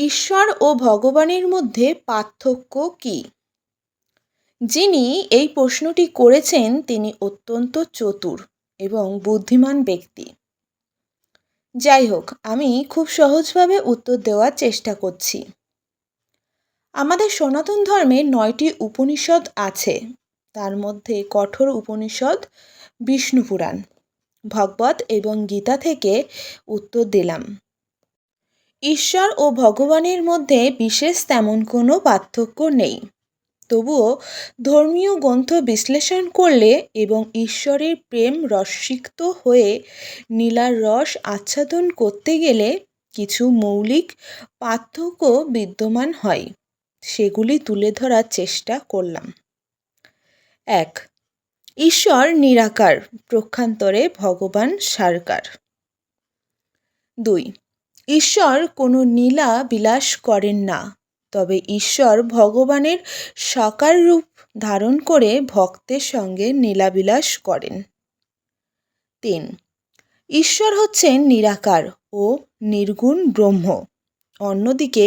ঈশ্বর ও ভগবানের মধ্যে পার্থক্য কী? যিনি এই প্রশ্নটি করেছেন, তিনি অত্যন্ত চতুর এবং বুদ্ধিমান ব্যক্তি। যাই হোক, আমি খুব সহজভাবে উত্তর দেওয়ার চেষ্টা করছি। আমাদের সনাতন ধর্মে নয়টি উপনিষদ আছে। তার মধ্যে কঠোর উপনিষদ, বিষ্ণু পুরাণ, ভগবত এবং গীতা থেকে উত্তর দিলাম। ঈশ্বর ও ভগবানের মধ্যে বিশেষ তেমন কোনো পার্থক্য নেই। তবুও ধর্মীয় গ্রন্থ বিশ্লেষণ করলে এবং ঈশ্বরের প্রেম রসিক্ত হয়ে নীলার রস আচ্ছাদন করতে গেলে কিছু মৌলিক পার্থক্য বিদ্যমান হয়, সেগুলি তুলে ধরার চেষ্টা করলাম। এক, ঈশ্বর নিরাকার, প্রক্ষান্তরে ভগবান সারকার। দুই ঈশ্বর কোনো নীলা বিলাস করেন না। তবে ঈশ্বর ভগবানের সাকার রূপ ধারণ করে ভক্তের সঙ্গে নীলাবিলাস করেন। তিন, ঈশ্বর হচ্ছেন নিরাকার ও নির্গুণ ব্রহ্ম। অন্যদিকে,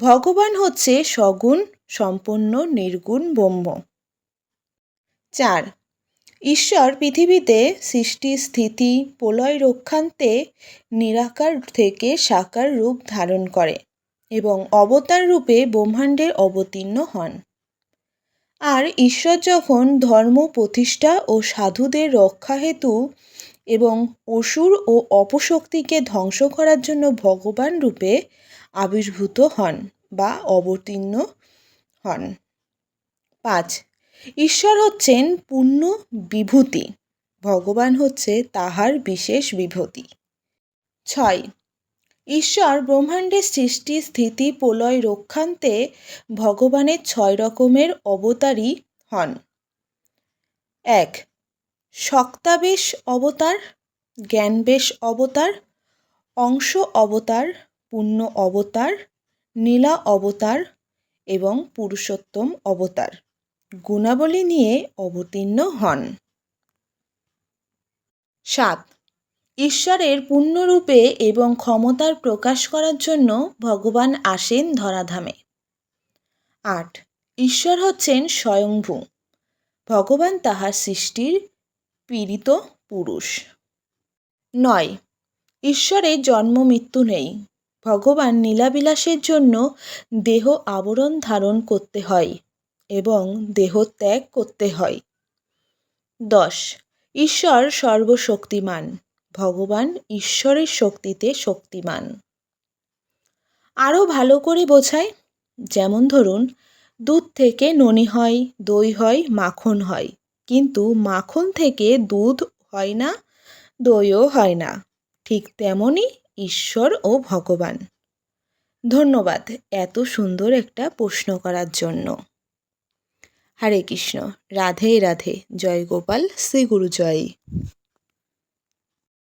ভগবান হচ্ছে সগুণ সম্পন্ন নির্গুণ ব্রহ্ম। চার ঈশ্বর পৃথিবীতে সৃষ্টি, স্থিতি, প্রলয় রক্ষান্তে নিরাকার থেকে সাকার রূপ ধারণ করে এবং অবতার রূপে ব্রহ্মাণ্ডে অবতীর্ণ হন। আর ঈশ্বর যখন ধর্ম, প্রতিষ্ঠা ও সাধুদের রক্ষা হেতু এবং অসুর ও অপশক্তিকে ধ্বংস করার জন্য ভগবান রূপে আবির্ভূত হন বা অবতীর্ণ হন। পাঁচ ঈশ্বর হচ্ছেন পূর্ণ বিভূতি, ভগবান হচ্ছে তাহার বিশেষ বিভূতি। ছয়, ঈশ্বর ব্রহ্মাণ্ডের সৃষ্টি স্থিতি প্রলয় রক্ষান্তে ভগবানের ছয় রকমের অবতারই হন। এক, শক্তাবেশ অবতার, জ্ঞানবেশ অবতার, অংশ অবতার পূর্ণ অবতার, নীলা অবতার এবং পুরুষোত্তম অবতার। গুণাবলী নিয়ে অবতীর্ণ হন। সাত। ঈশ্বরের পূর্ণরূপে এবং ক্ষমতার প্রকাশ করার জন্য ভগবান আসেন ধরাধামে। আট। ঈশ্বর হচ্ছেন স্বয়ংভূ ভগবান তাহার সৃষ্টির পীড়িত পুরুষ। নয়। ঈশ্বরের জন্ম মৃত্যু নেই। ভগবান নীলাবিলাসের জন্য দেহ আবরণ ধারণ করতে হয়। এবং দেহ ত্যাগ করতে হয়। দশ, ঈশ্বর সর্বশক্তিমান। ভগবান ঈশ্বরের শক্তিতে শক্তিমান। আরও ভালো করে বোঝায়, যেমন ধরুন, দুধ থেকে ননি হয়, দই হয়, মাখন হয়। কিন্তু মাখন থেকে দুধ হয় না, দইও হয় না। ঠিক তেমনই ঈশ্বর ও ভগবান। ধন্যবাদ এত সুন্দর একটা প্রশ্ন করার জন্য। হরে কৃষ্ণ। রাধে রাধে। জয় গোপাল। শ্রী গুরু জয়